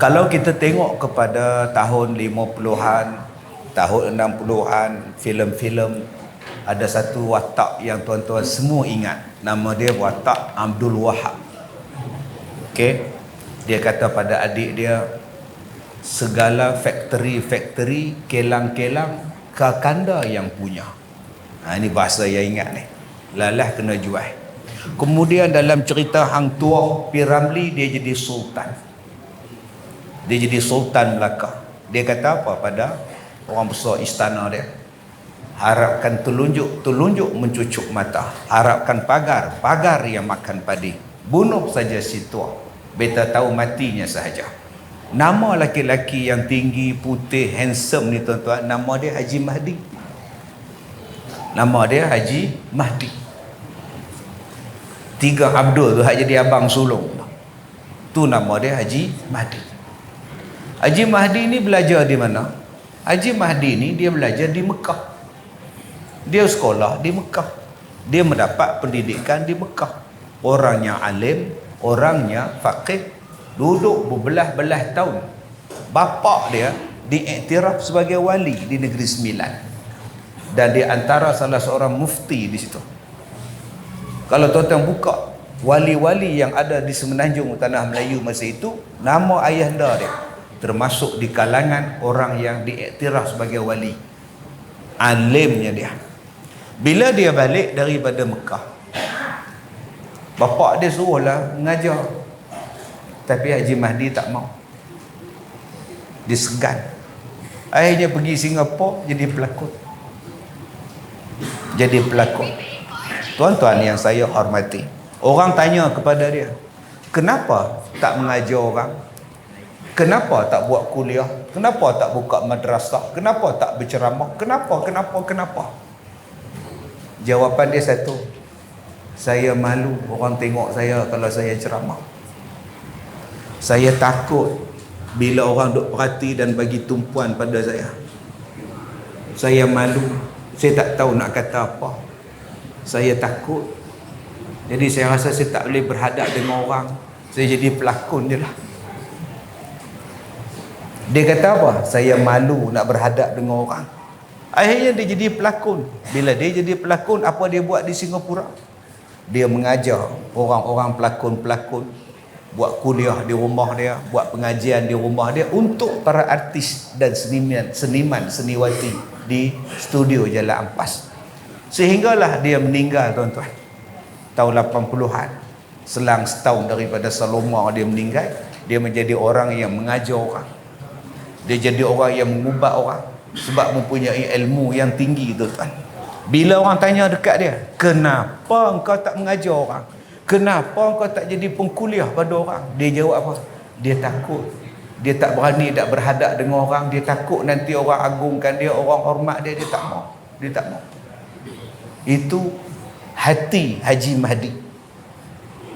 Kalau kita tengok kepada tahun 50-an, tahun 60-an, filem-filem ada satu watak yang tuan-tuan semua ingat. Nama dia watak Abdul Wahab. Okey. Dia kata pada adik dia segala factory-factory kilang-kilang kakanda yang punya. Ha, ini bahasa yang ingat ni. Lalah kena jual. Kemudian dalam cerita Hang Tuah Piramli dia jadi sultan. Dia jadi sultan Melaka. Dia kata apa pada orang besar istana dia? Harapkan telunjuk, telunjuk mencucuk mata. Harapkan pagar, pagar yang makan padi. Bunuh saja si tua. Beta tahu matinya sahaja. Nama laki-laki yang tinggi, putih, handsome ni tuan-tuan, nama dia Haji Mahdi. Nama dia Haji Mahdi. Tiga Abdul tu hak jadi abang sulung. Tu nama dia Haji Mahdi. Haji Mahdi ni belajar di mana? Haji Mahdi ni dia belajar di Mekah. Dia sekolah di Mekah. Dia mendapat pendidikan di Mekah. Orangnya alim, orangnya faqih, duduk berbelah-belah tahun bapa dia diiktiraf sebagai wali di negeri Sembilan dan di antara salah seorang mufti di situ kalau tuan-tuan buka wali-wali yang ada di semenanjung tanah Melayu masa itu nama ayahanda dia termasuk di kalangan orang yang diiktiraf sebagai wali alimnya dia bila dia balik daripada Mekah bapa dia suruhlah mengajar tapi Haji Mahdi tak mau. Dia segan. Akhirnya pergi Singapura jadi pelakon. Jadi pelakon. Tuan-tuan yang saya hormati. Orang tanya kepada dia. Kenapa tak mengajar orang? Kenapa tak buat kuliah? Kenapa tak buka madrasah? Kenapa tak berceramah? Kenapa? Kenapa? Kenapa? Jawapan dia satu. Saya malu orang tengok saya kalau saya ceramah saya takut bila orang duk perhati dan bagi tumpuan pada saya saya malu saya tak tahu nak kata apa saya takut jadi saya rasa saya tak boleh berhadap dengan orang saya jadi pelakon je lah dia kata apa saya malu nak berhadap dengan orang akhirnya dia jadi pelakon bila dia jadi pelakon apa dia buat di Singapura dia mengajar orang-orang pelakon-pelakon buat kuliah di rumah dia, buat pengajian di rumah dia untuk para artis dan seniman, seniman seniwati di studio Jalan Ampas. Sehinggalah dia meninggal tuan-tuan. Tahun 80-an. Selang setahun daripada Salomar dia meninggal, dia menjadi orang yang mengajar orang. Dia jadi orang yang mengubah orang sebab mempunyai ilmu yang tinggi tuan-tuan. Bila orang tanya dekat dia, kenapa engkau tak mengajar orang? Kenapa kau tak jadi pengkuliah pada orang? Dia jawab apa? Dia takut. Dia tak berani tak berhadap dengan orang. Dia takut nanti orang agungkan dia, orang hormat dia. Dia tak mau. Dia tak mau. Itu hati Haji Mahdi.